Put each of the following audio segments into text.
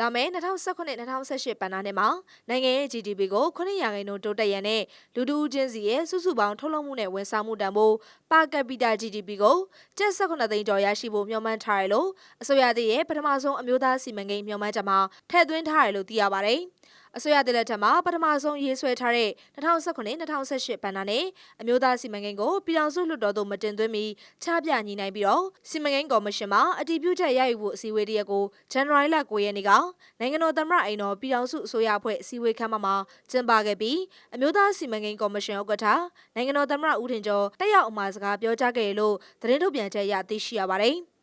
လာမယ့်2019-2018ဘဏ္ဍာနှစ်မှာနိုင်ငံရဲ့ GDP ကို9ရာခိုင်နှုန်းတိုးတက်ရန်နဲ့လူထုချင်းစီရဲ့စုစုပေါင်းထုတ်လုပ်မှုနဲ့ဝန်ဆောင်မှုတန်ဖိုးပါကပီတာ GDP ကိုကျပ်18သိန်းကျော်ရရှိဖို့မျှော်မှန်းထားရလို့အစိုးရသည့်ရဲ့ပထမဆုံးအမျိုးသားစီမံကိန်းမျှော်မှန်းချက်မှာထည့်သွင်းထားရလို့သိရပါတယ်။ အစိုးရတလက်ထက်မှာပထမဆုံးရေးဆွဲထားတဲ့2019-2018ဘဏ္ဍာနဲ့အမျိုးသားစီမံကိန်းကိုပြည်ထောင်စုလွှတ်တော်သို့မတင်သွင်းမီချပြညီနိုင်ပြီးတော့စီမံကိန်းကော်မရှင်မှအတည်ပြုချက်ရယူဖို့အစည်းအဝေးတရက်ကိုဇန်နဝါရီလ9ရက်နေ့ကနိုင်ငံတော်သမ္မတအိမ်တော်ပြည်ထောင်စုအစိုးရအဖွဲ့အစည်းအဝေးခန်းမမှာကျင်းပခဲ့ပြီးအမျိုးသားစီမံကိန်းကော်မရှင်ဥက္ကဋ္ဌနိုင်ငံတော်သမ္မတဦးထင်ကျော်တက်ရောက်အမှာစကားပြောကြားခဲ့လို့သတင်းထုတ်ပြန်ချက်ရသိရှိရပါတယ်။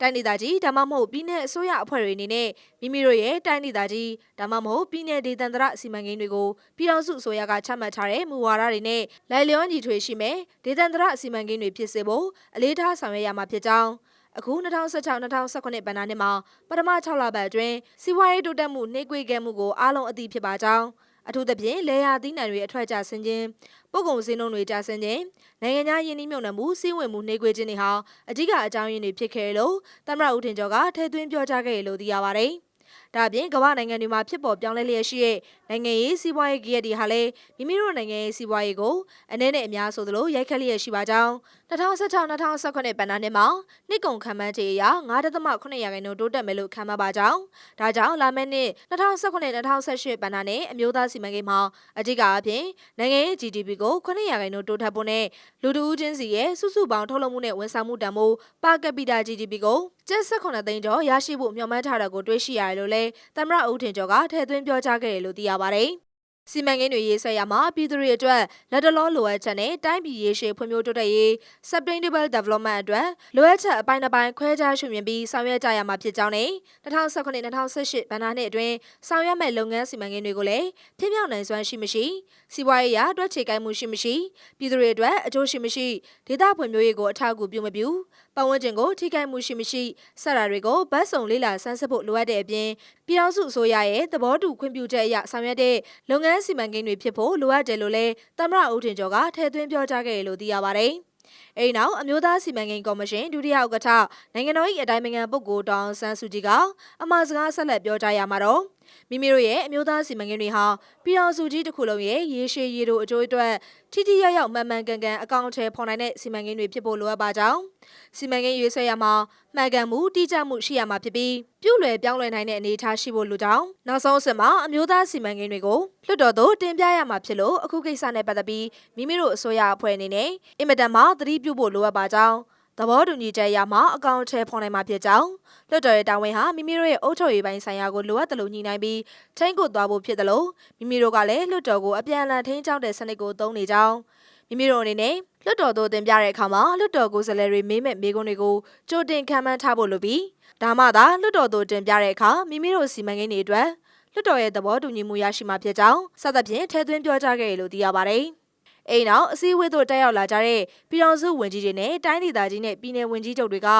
တိုင်းဒေသကြီးဒါမှမဟုတ်ပြည်내အစိုးရအဖွဲ့တွေအနေနဲ့မိမိတို့ရဲ့တိုင်းဒေသကြီးဒါမှမဟုတ်ပြည်내ဒေသန္တရစီမံကိန်းတွေကိုပြည်ထောင်စုအစိုးရကချမှတ်ထားတဲ့မူဝါဒတွေနဲ့လိုက်လျောညီထွေရှိမဲ့ဒေသန္တရစီမံကိန်းတွေဖြစ်စေဖို့အလေးထားဆောင်ရွက်ရမှာဖြစ်ကြောင်းအခု2016-2018ဘဏ္ဍာနှစ်မှာပထမ6လပတ်အတွင်းစီးပွားရေးတိုးတက်မှုနှိမ့်ကွေးခဲ့မှုကိုအားလုံးအသိဖြစ်ပါကြောင်း အထူးသဖြင့်လေယာသီးနှံတွေအထွက်ကျဆင်းခြင်းပို့ကုန်စည်းနှုန်းတွေကျဆင်းခြင်းနိုင်ငံခြားယင်းနှိမ့်မြုံနှံမှုစီးဝင်မှုနှိမ့်ကွေးခြင်းတွေဟာအဓိကအကြောင်းရင်းတွေဖြစ်ခဲ့လို့သမ္မတဦးထင်ကျော်ကထည့်သွင်းပြောကြားခဲ့လို့သိရပါတယ်။ ဒါအပြင်ကမ္ဘာနိုင်ငံတွေမှာဖြစ်ပေါ်ပြောင်းလဲလျက်ရှိတဲ့နိုင်ငံရေးစီးပွားရေးကြရက်တွေဟာလည်းမိမိတို့နိုင်ငံရေးစီးပွားရေးကိုအနေနဲ့အများဆိုသလိုရိုက်ခတ်လျက်ရှိပါကြောင်း2016-2018ဘဏ္ဍာနှစ်မှာနှစ်ကုန်ခံမှန်းခြေအရ9.8ရာခိုင်နှုန်းတိုးတက်မယ်လို့ခန့်မှန်းပါကြောင်းဒါကြောင့်လာမယ့်နှစ်2019-2018ဘဏ္ဍာနှစ်အမျိုးသားစီမံကိန်းမှာအဓိကအဖြစ်နိုင်ငံရေး GDP ကို9ရာခိုင်နှုန်းတိုးတက်ဖို့နဲ့လူထုဦးချင်းစီရဲ့စုစုပေါင်းထုတ်လုပ်မှုနဲ့ဝန်ဆောင်မှုတန်ဖိုးပါကပီတာ GDP ကိုကျပ်18သိန်းကျော်ရရှိဖို့မျှော်မှန်းထားတာကိုတွေ့ရှိရတယ်လို့လည်းသမ္မတဦးထင်ကျော်ကထည့်သွင်းပြောကြားခဲ့တယ်လို့သိရပါတယ်။စီမံကိန်းတွေရေးဆွဲရမှာပြည်သူတွေအတွက်လက်တလောလိုအပ်ချက်နဲ့တိုင်းပြည်ရေးရှည်ဖွံ့ဖြိုးတိုးတက်ရေး sustainable development အတွက်လိုအပ်ချက်အပိုင်းတစ်ပိုင်းခွဲခြားရှုမြင်ပြီးဆောင်ရွက်ကြရမှာဖြစ်ကြောင်းနဲ့2019-2018ဘဏ္ဍာနှစ်အတွင်းဆောင်ရွက်မဲ့လုပ်ငန်းစီမံကိန်းတွေကိုလည်းဖြစ်မြောက်နိုင်စွမ်းရှိမရှိစီးပွားရေးရာတွက်ချေကိုင်းမှုရှိမရှိပြည်သူတွေအတွက်အကျိုးရှိမရှိဒေသဖွံ့ဖြိုးရေးကိုအထောက်အကူပြုမပြု ပတ်ဝန်းကျင်ကိုထိခိုက်မှုရှိမရှိစတာတွေကိုဗတ်စုံလေးလာဆန်းစစ်ဖို့လိုအပ်တဲ့အပြင်ပြည်ထောင်စုအစိုးရရဲ့သဘောတူခွင့်ပြုချက်အရဆောင်ရွက်တဲ့လုပ်ငန်းစီမံကိန်းတွေဖြစ်ဖို့လိုအပ်တယ်လို့လည်းသမ္မတဦးထင်ကျော်ကထည့်သွင်းပြောကြားခဲ့တယ်လို့သိရပါတယ်။အဲဒီနောက်အမျိုးသားစီမံကိန်းကော်မရှင်ဒုတိယဥက္ကဋ္ဌနိုင်ငံတော်၏အတိုင်ပင်ခံပုဂ္ဂိုလ်တောင်ဆန်းစုကြည်ကအမှားစကားဆက်လက်ပြောကြားရမှာတော့ မိမိတို့ရဲ့အမျိုးသားစီမံကိန်းတွေဟာပြည်အောင်စုကြီးတစ်ခုလုံးရဲ့ရေရှည်ရေတိုအကျိုးအတွက်ထိထိရောက်ရောက်မှန်မှန်ကန်ကန်အကောင့်ထဲဖော်နိုင်တဲ့စီမံကိန်းတွေဖြစ်ဖို့လိုအပ်ပါကြောင်းစီမံကိန်းရွေးဆွဲရမှာမှန်ကန်မှုတိကျမှုရှိရမှာဖြစ်ပြီးပြုလွယ်ပြောင်းလဲနိုင်တဲ့အနေအထားရှိဖို့လိုကြောင်းနောက်ဆုံးအဆင့်မှာအမျိုးသားစီမံကိန်းတွေကိုလွှတ်တော်သို့တင်ပြရမှာဖြစ်လို့အခုကိစ္စနဲ့ပတ်သက်ပြီးမိမိတို့အစိုးရအဖွဲ့အနေနဲ့အင်မတန်မှသတိပြုဖို့လိုအပ်ပါကြောင်း သဘောတူညီချက်ရမှအကောင့်ထဲဖော်နိုင်မှာဖြစ်ကြောင်းလွှတ်တော်ရဲ့တာဝန်ဟာမိမိတို့ရဲ့အုပ်ချုပ်ရေးပိုင်းဆိုင်ရာကိုလိုအပ်တယ်လို့ညှိနှိုင်းပြီးထိန်းကိုသွားဖို့ဖြစ်တယ်လို့မိမိတို့ကလည်းလွှတ်တော်ကိုအပြန်အလှန်ထိန်းချောင်းတဲ့စနစ်ကိုသုံးနေကြောင်းမိမိတို့အနေနဲ့လွှတ်တော်သို့တင်ပြတဲ့အခါမှာလွှတ်တော်ကိုယ်စားလှယ်တွေမေးမဲ့မေးခွန်းတွေကိုကြိုတင်ခံမှန်းထားဖို့လိုပြီးဒါမှသာလွှတ်တော်သို့တင်ပြတဲ့အခါမိမိတို့စီမံကိန်းတွေအတွက်လွှတ်တော်ရဲ့သဘောတူညီမှုရရှိမှာဖြစ်ကြောင်းစသဖြင့်ထဲသွင်းပြောကြားခဲ့တယ်လို့သိရပါတယ်။ အိမ်နောက်အစည်းအဝေးသို့တက်ရောက်လာကြတဲ့ပြည်ထောင်စုဝန်ကြီးတွေနဲ့တိုင်းဒေသကြီးနဲ့ပြည်내ဝန်ကြီးချုပ်တွေက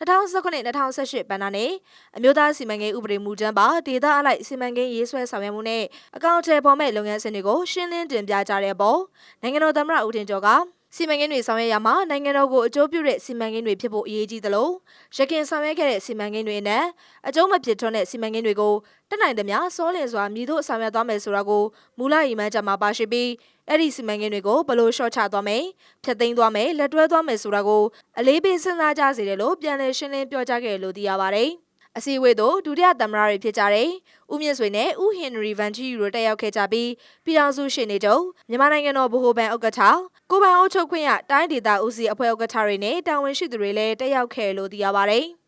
2019-2018ဘဏ္ဍာနဲ့အမျိုးသားစီမံကိန်းဥပဒေမူကြမ်းပါဒေသအလိုက်စီမံကိန်းရေးဆွဲဆောင်ရွက်မှုနဲ့အကောင့်အထည်ဖော်မဲ့လုပ်ငန်းစဉ်တွေကိုရှင်းလင်းတင်ပြကြတဲ့အပေါ်နိုင်ငံတော်သမ္မတဦးတင်ကျော်က စီမံကိန်းတွေဆောင်ရွက်ရမှာနိုင်ငံတော်ကိုအကျိုးပြုတဲ့စီမံကိန်းတွေဖြစ်ဖို့အရေးကြီးသလိုရခင်ဆောင်ရွက်ခဲ့တဲ့စီမံကိန်းတွေနဲ့အကျုံးမဖြစ်ထွန်းတဲ့စီမံကိန်းတွေကိုတက်နိုင်သမျှစောလင်စွာမြည်တို့ဆောင်ရွက်သွားမယ်ဆိုတာကိုမူလရည်မှန်းချက်မှာပါရှိပြီးအဲ့ဒီစီမံကိန်းတွေကိုဘလို့ရှော့ချသွားမယ်ဖျက်သိမ်းသွားမယ်လက်တွဲသွားမယ်ဆိုတာကိုအလေးပေးစဉ်းစားကြစေတယ်လို့ပြန်လည်ရှင်းလင်းပြောကြားခဲ့လို့သိရပါတယ်အစည်းအဝေးသို့ဒုတိယသမ္မတတွေဖြစ်ကြတဲ့ဦးမြင့်ဆွေနဲ့ဦးဟင်နရီဗန်ချီယူတို့တက်ရောက်ခဲ့ကြပြီးပြည်ထောင်စုရှင်နေတုံမြန်မာနိုင်ငံတော်ဗဟိုဘဏ်ဥက္ကဋ္ဌ ကိုပိုင်အုပ်ချုပ်ခွင့်ရတိုင်းဒေသဦးစီးအဖွဲ့ဥက္ကဋ္ဌတွေနဲ့တာဝန်ရှိသူတွေလည်းတက်ရောက်ခဲ့လို့သိရပါတယ်။